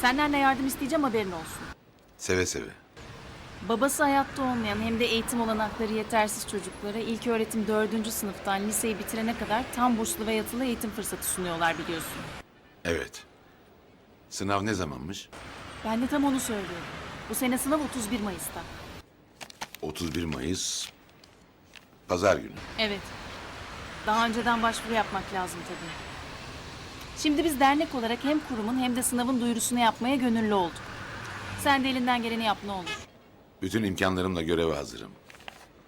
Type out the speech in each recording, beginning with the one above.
Senden de yardım isteyeceğim haberin olsun. Seve seve. Babası hayatta olmayan hem de eğitim olanakları yetersiz çocuklara ilk öğretim 4. sınıftan liseyi bitirene kadar tam burslu ve yatılı eğitim fırsatı sunuyorlar biliyorsun. Evet. Sınav ne zamanmış? Ben de tam onu söylüyorum. Bu sene sınav 31 Mayıs'ta. 31 Mayıs. Pazar günü. Evet. Daha önceden başvuru yapmak lazım tabii. Şimdi biz dernek olarak hem kurumun hem de sınavın duyurusunu yapmaya gönüllü olduk. Sen de elinden geleni yap ne olur. Bütün imkanlarımla göreve hazırım.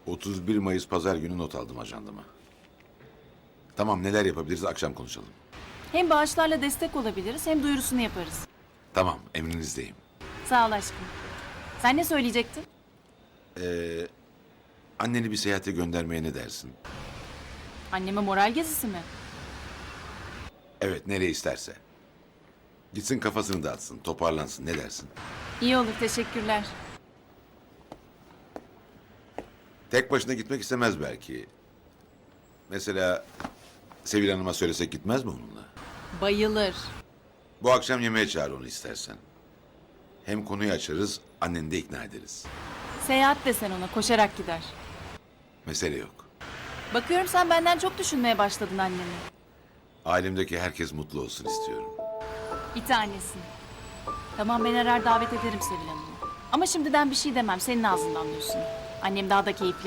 31 Mayıs pazar günü not aldım ajandama. Tamam neler yapabiliriz akşam konuşalım. Hem bağışlarla destek olabiliriz hem duyurusunu yaparız. Tamam emrinizdeyim. Sağ ol aşkım. Sen ne söyleyecektin? Anneni bir seyahate göndermeye ne dersin? Anneme moral gezisi mi? Evet nereye isterse. Gitsin kafasını dağıtsın, toparlansın ne dersin? İyi olur teşekkürler. Tek başına gitmek istemez belki. Mesela Sevil Hanım'a söylesek gitmez mi onunla? Bayılır. Bu akşam yemeğe çağır onu istersen. Hem konuyu açarız, anneni de ikna ederiz. Seyahat desen ona koşarak gider. Mesele yok. Bakıyorum sen benden çok düşünmeye başladın annemi. Ailemdeki herkes mutlu olsun istiyorum. Bir tanesin. Tamam ben arar davet ederim Sevil Hanım'ı. Ama şimdiden bir şey demem senin ağzından duysun. Annem daha da keyiflenir.